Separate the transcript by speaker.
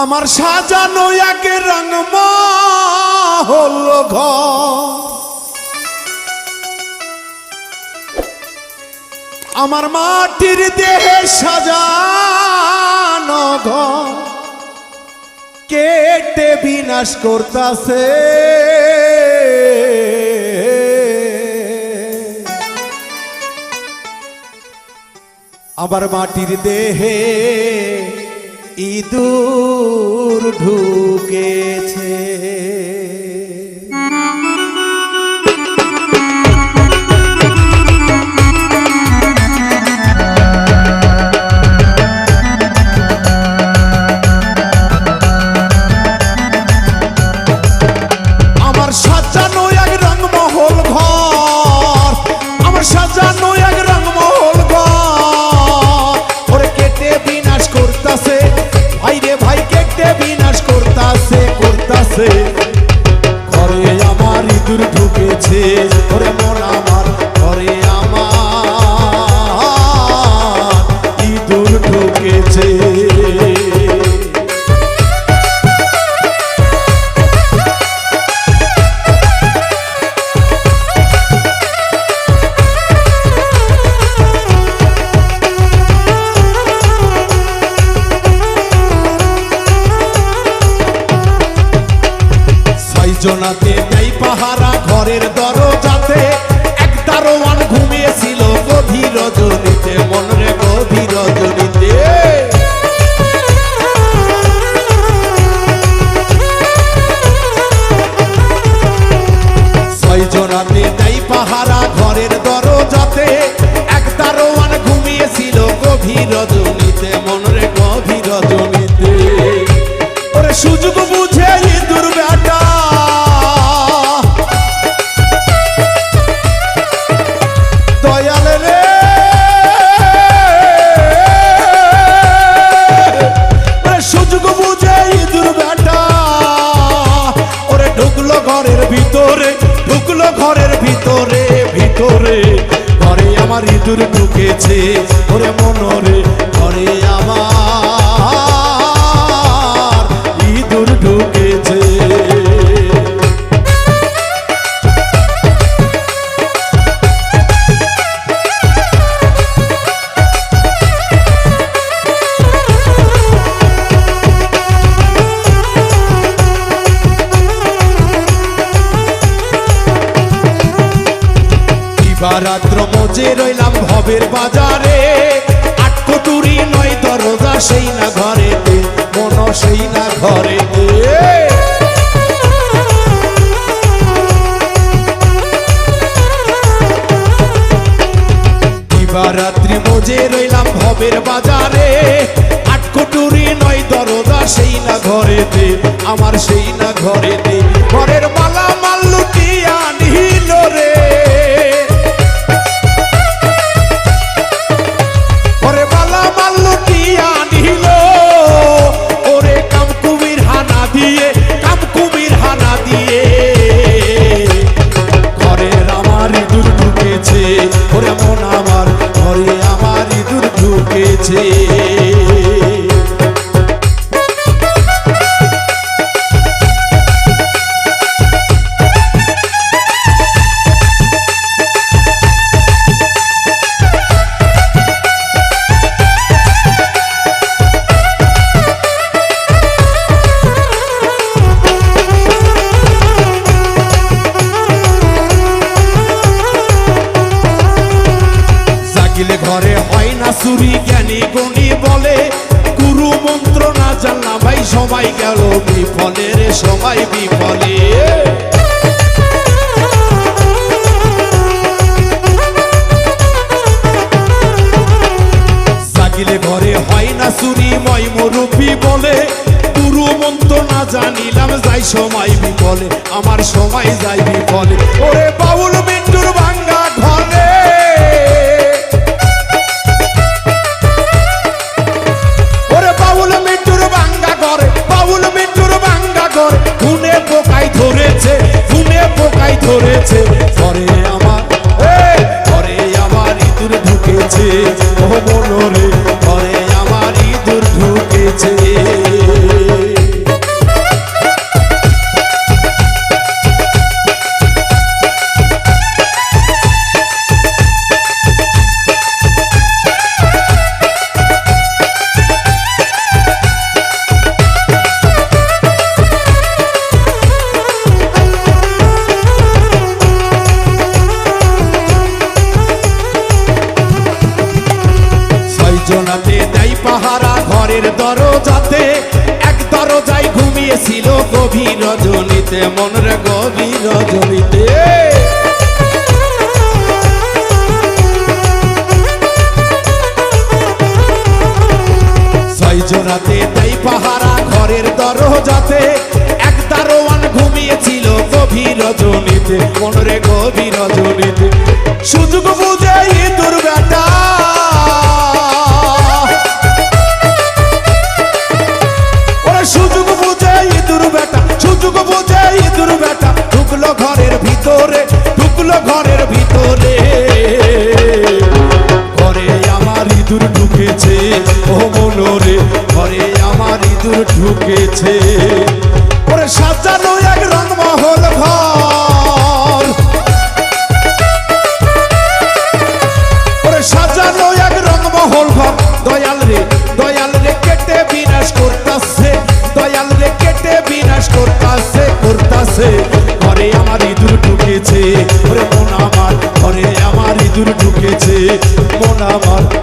Speaker 1: আমার সাজানো এক রঙ হল আমার মাটির দেহে সাজানো ঘর। কেটে বিনাশ করতাছে। আমার মাটির দেহে ইঁদুর ঢুকেছে। ভাই কেটে ছয়জনাতে নেই পাহারা ঘরের দরজাতে। এক দারোয়ান ঘুমিয়েছিল গভীর রজনীতে মনরে গভীর রজনীতে। ছয়জনাতে নেই পাহারা ঘরের দরজাতে। ঘরের ভিতরে ঢুকলো ঘরের ভিতরে ভিতরে। ঘরে আমার ইঁদুর ঢুকেছে ওরে মনরে ঘরে আমার দিবারাত্র মজে রইলাম ভবের বাজারে। আট নয় দরজা, সেই না ঘরেতে মন সেই না দিবারাত্রি মজে রইলাম ভবের বাজারে। নয় সেই না ঘরেতে, আমার সেই না ঘরেতে। ঘরের মালা ওরে মন আমার ঘরে আমার ইঁদুর চুরি জ্ঞানী গণি বলে, গুরু মন্ত্র না জানলাম ভাই, সবাই গেল বিফলে রে, সবাই বিফলে। ঘরে হয় না চুরি ময় মুরব্বী বলে, গুরু মন্ত্র না জানিলাম, যাই সময় বিফলে, আমার সময় যাই বিফলে। ওরে বাউল মিন্টুর পোকাই ধরে ঘরে আমার। ঘরে আমার ইঁদুর ঢুকেছে ও মনোরে ঘরে আমার ইঁদুর ঢুকেছে। ঘরের দরজাতে, এক দরজায় ঘুমিয়েছিল গভীর রজনীতে। মন রে গভীর জোড়াতে তাই পাহারা ঘরের দরজাতে, এক দারোয়ান ঘুমিয়েছিল গভীর রজনীতে। মন রে গভীর রজনীতে। সুযোগ ঘরের ভিতরে। ঘরে আমার ইঁদুর ঢুকেছে। ও মনোরে ঘরে আমার ইঁদুর ঢুকেছে। মন আমার ঘরে আমার